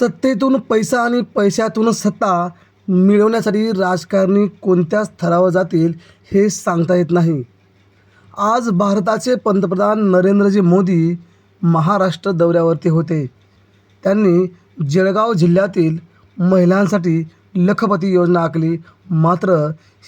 सत्तेतून पैसा आणि पैशातून सत्ता मिळवण्यासाठी राजकारणी कोणत्या स्तरावर जातील हे सांगता येत नाही. आज भारताचे पंतप्रधान नरेंद्रजी मोदी महाराष्ट्र दौऱ्यावरती होते. त्यांनी जळगाव जिल्ह्यातील महिलांसाठी लखपती योजना आखली. मात्र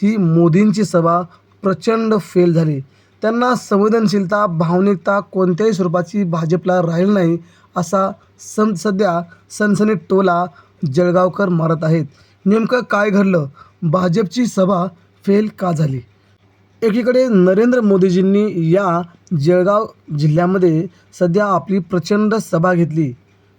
ही मोदींची सभा प्रचंड फेल झाली. त्यांना संवेदनशीलता भावनिकता कोणत्याही स्वरूपाची भाजपला राहील नाही असा सं सध्या सनसनीत टोला जळगावकर मारत आहेत. नेमकं काय घडलं? भाजपची सभा फेल का झाली? एकीकडे नरेंद्र मोदीजींनी या जळगाव जिल्ह्यामध्ये सध्या आपली प्रचंड सभा घेतली.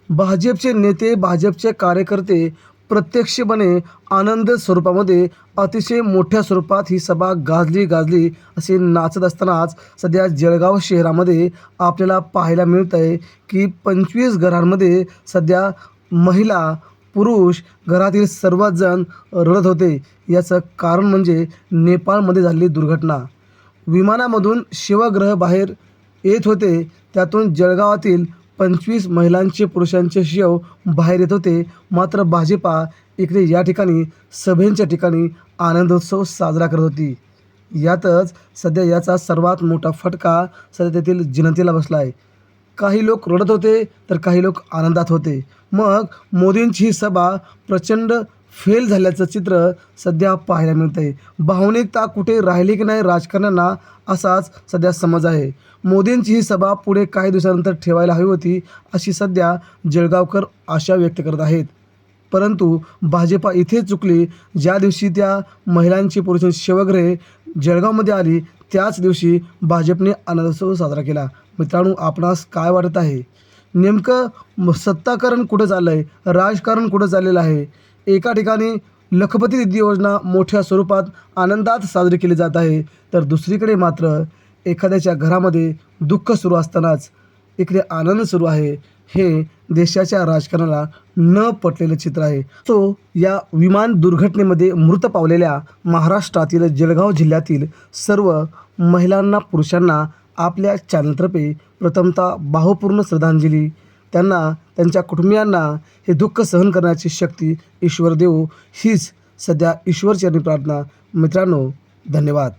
भाजपचे नेते भाजपचे कार्यकर्ते प्रत्यक्षपणे आनंद स्वरूपामध्ये अतिशय मोठ्या स्वरूपात ही सभा गाजली गाजली असे नाचत असतानाच सध्या जळगाव शहरामध्ये आपल्याला पाहायला मिळत आहे की पंचवीस घरांमध्ये सध्या महिला पुरुष घरातील सर्वच जण रडत होते. याचं कारण म्हणजे नेपाळमध्ये झालेली दुर्घटना. विमानामधून शिवग्रह बाहेर येत होते. त्यातून जळगावातील पंचवीस महिलांचे पुरुषांचे शिव बाहेर येत होते. मात्र भाजपा इकडे या ठिकाणी सभेच्या ठिकाणी आनंदोत्सव साजरा करत होती. यातच सध्या याचा सर्वात मोठा फटका सध्या तेथील जनतेला बसला आहे काही लोक रडत होते तर काही लोक आनंदात होते. मग मोदींची ही सभा प्रचंड फेल झाल्याचं चित्र सध्या पाहायला मिळत आहे भावनिकता कुठे राहिली की नाही राजकारण्यांना असाच सध्या समज आहे. मोदींची ही सभा पुढे काही दिवसानंतर ठेवायला हवी होती अशी सध्या जळगावकर आशा व्यक्त करत आहेत. परंतु भाजपा इथे चुकली ज्या दिवशी त्या महिलांची पुरुषांची शिवग्रहे जळगावमध्ये आली त्याच दिवशी भाजपने आनंदोत्सव साजरा केला. मित्रांनो आपणास काय वाटत आहे? नेमकं सत्ताकारण सत्ताकरण कुठं चाललं आहे राजकारण कुठं चाललेलं आहे? एका ठिकाणी लखपती निधी योजना मोठ्या स्वरूपात आनंदात साजरी केली जात आहे. तर दुसरीकडे मात्र एखाद्याच्या घरामध्ये दुःख सुरू असतानाच इकडे आनंद सुरू आहे. हे देशाच्या राजकारणाला न पटलेलं चित्र आहे. तो या विमान दुर्घटनेमध्ये मृत पावलेल्या महाराष्ट्रातील जळगाव जिल्ह्यातील सर्व महिलांना पुरुषांना आपल्या चॅनलतर्फे प्रथमतः भावपूर्ण श्रद्धांजली त्यांना त्यांच्या कुटुंबियांना हे दुःख सहन करण्याची शक्ती ईश्वर देवो हीच सध्या ईश्वरचरणी प्रार्थना. मित्रांनो धन्यवाद.